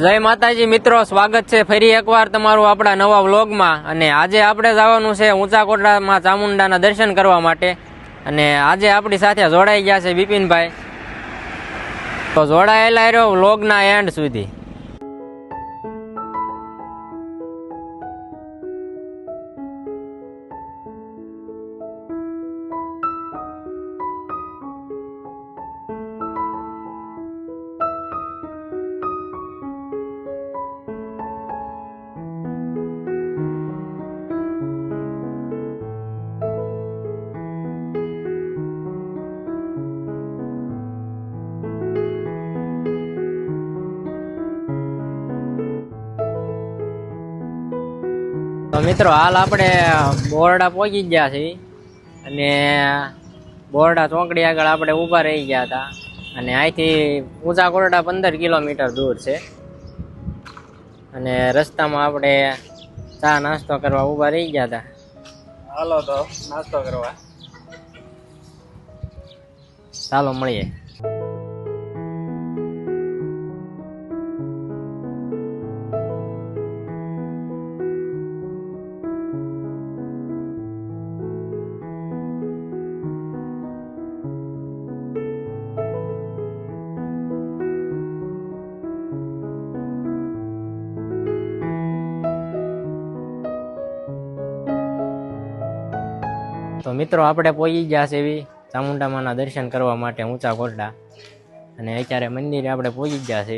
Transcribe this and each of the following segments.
જય માતાજી મિત્રો, સ્વાગત છે ફરી એકવાર તમારું આપણા નવા વ્લોગમાં. અને આજે આપણે જવાનું છે ઊંચા કોટડામાં ચામુંડાના દર્શન કરવા માટે. અને આજે આપણી સાથે જોડાઈ ગયા છે બિપિનભાઈ. તો જોડાયેલા રહ્યો વ્લોગના એન્ડ સુધી. તો મિત્રો હાલ આપણે બોરડા પહોંચી ગયા છીએ. અને બોરડા ચોકડી આગળ આપણે ઊભા રહી ગયા હતા. અને અહીંથી ઊંચા કોરડા પંદર કિલોમીટર દૂર છે. અને રસ્તામાં આપણે ચા નાસ્તો કરવા ઊભા રહી ગયા હતા. હાલો તો નાસ્તો કરવા. ચાલો મળીએ. તો મિત્રો આપણે પહોંચી ગયા છે એવી ચામુંડામાના દર્શન કરવા માટે ઊંચા કોરડા અને અત્યારે મંદિરે આપણે પહોંચી ગયા છે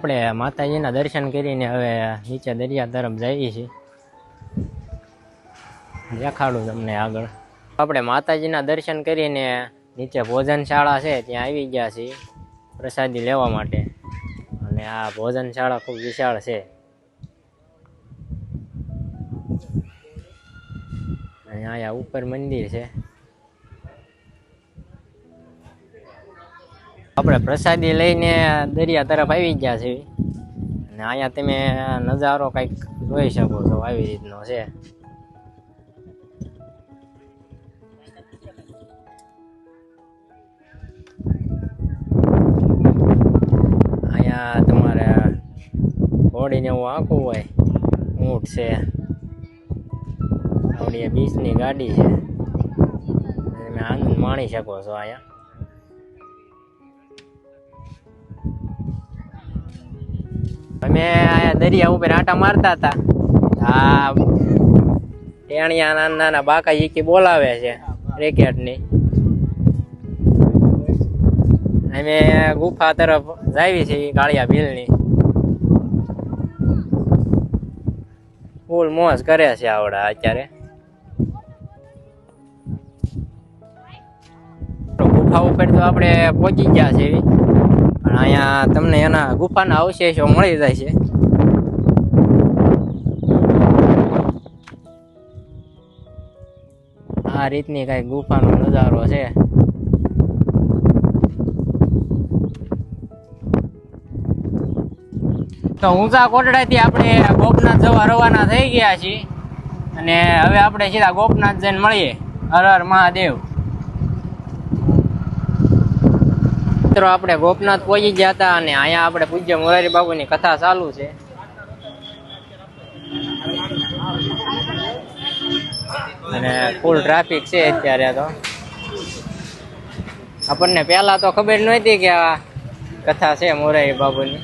આપણે માતાજીના દર્શન કરીને હવે નીચે દરિયા તરફ જઈએ છીએ. દેખાડું તમને આગળ. આપણે માતાજીના દર્શન કરીને નીચે ભોજનશાળા છે, ત્યાં આવી ગયા છીએ પ્રસાદી લેવા માટે. અને આ ભોજનશાળા ખૂબ વિશાળ છે. અહીંયા ઉપર મંદિર છે. આપણે પ્રસાદી લઈને દરિયા તરફ આવી ગયા છીએ. અને અહીંયા તમે નજારો કંઈક જોઈ શકો છો આવી રીતનો છે. અહીંયા તમારે હોડીને એવું આંકવું હોય, ઊંટ છે. આવડી બીચની ગાડી છે. તમે આનંદ માણી શકો છો અહીંયા. અમે દરિયા ઉપર આંટા મારતા હતા? આ ટેણિયા નાના નાના બાકા જીકી બોલાવે છે રેકેટની. અમે ગુફા તરફ જાવી છે કાળિયા ભીલની. ફૂલ મોજ કરે છે આવડા અત્યારે. ગુફા ઉપર તો આપણે પહોંચી ગયા છે એવી અહીંયા તમને એના ગુફાના અવશેષો મળી જાય છે. આ રીતની કઈ ગુફાનો નજારો છે. તો ઊંચા કોટડાથી આપણે ગોપનાથ જવા રવાના થઈ ગયા છીએ. અને હવે આપણે સીધા ગોપનાથ જઈને મળીએ. હર હર મહાદેવ. મિત્રો, આપણે ગોપનાથ પહોંચી ગયા હતા અને અહીંયા આપણે પૂજ્ય મોરારી બાબુની કથા ચાલુ છે. અને ફૂલ ટ્રાફિક છે અત્યારે તો. આપણને પહેલા તો ખબર નહોતી કે આ કથા છે મોરારી બાબુની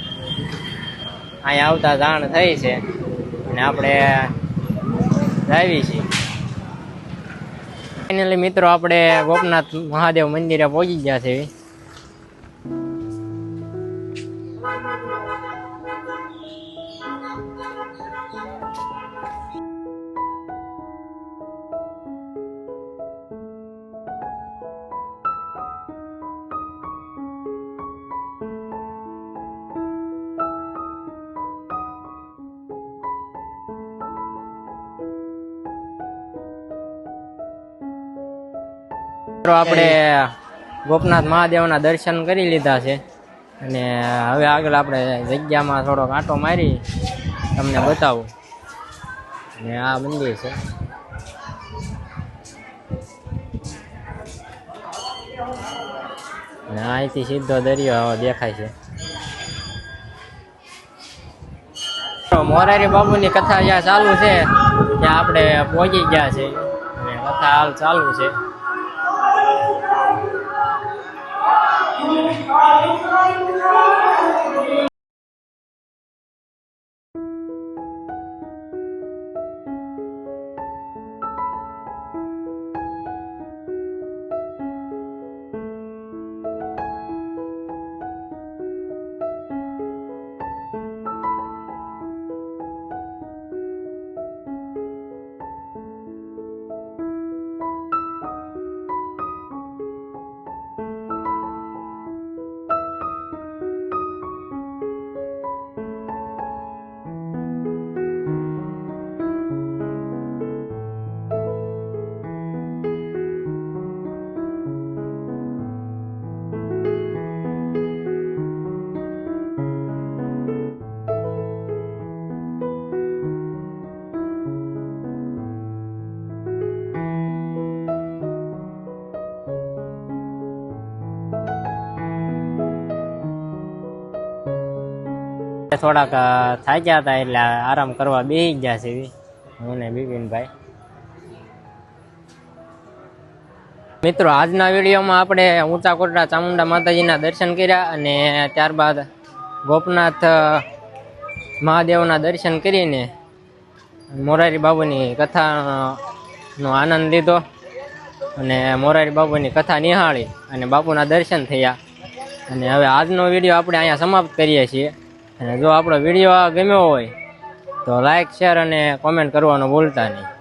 અહીંયા આવતા જાણ થઈ છે અને આપણે આવી છીએ. ફાઇનલી મિત્રો, આપણે ગોપનાથ મહાદેવ મંદિરે પહોંચી ગયા છે. આપણે ગોપનાથ મહાદેવના દર્શન કરી લીધા છે. અને હવે આગળ આપણે જગ્યામાં થોડોક આંટો મારી, તમને બતાવું. અને આ મંદિર છે. અને અહીંથી સીધો દરિયો દેખાય છે. મોરારી બાબુની કથા જ્યાં ચાલુ છે, ત્યાં આપણે પહોંચી ગયા છે અને કથા હાલ ચાલુ છે. Hallelujah. થોડાક અ, થાક્યા હતા એટલે આરામ કરવા બેસી ગયા છે હું ને બિપિનભાઈ. મિત્રો આજના વિડીયોમાં આપણે ઊંચા કોટડા ચામુંડા માતાજીના દર્શન કર્યા અને ત્યારબાદ ગોપનાથ મહાદેવના દર્શન કરીને મોરારી બાબુની કથાનો આનંદ લીધો અને મોરારી બાબુની કથા નિહાળી અને બાપુના દર્શન થયા. અને હવે આજનો વીડિયો આપણે અહીંયા સમાપ્ત કરીએ છીએ. અને જો આપણો વીડિયો ગમ્યો હોય તો લાઈક શેર અને કોમેન્ટ કરવાનું ભૂલતા નહીં.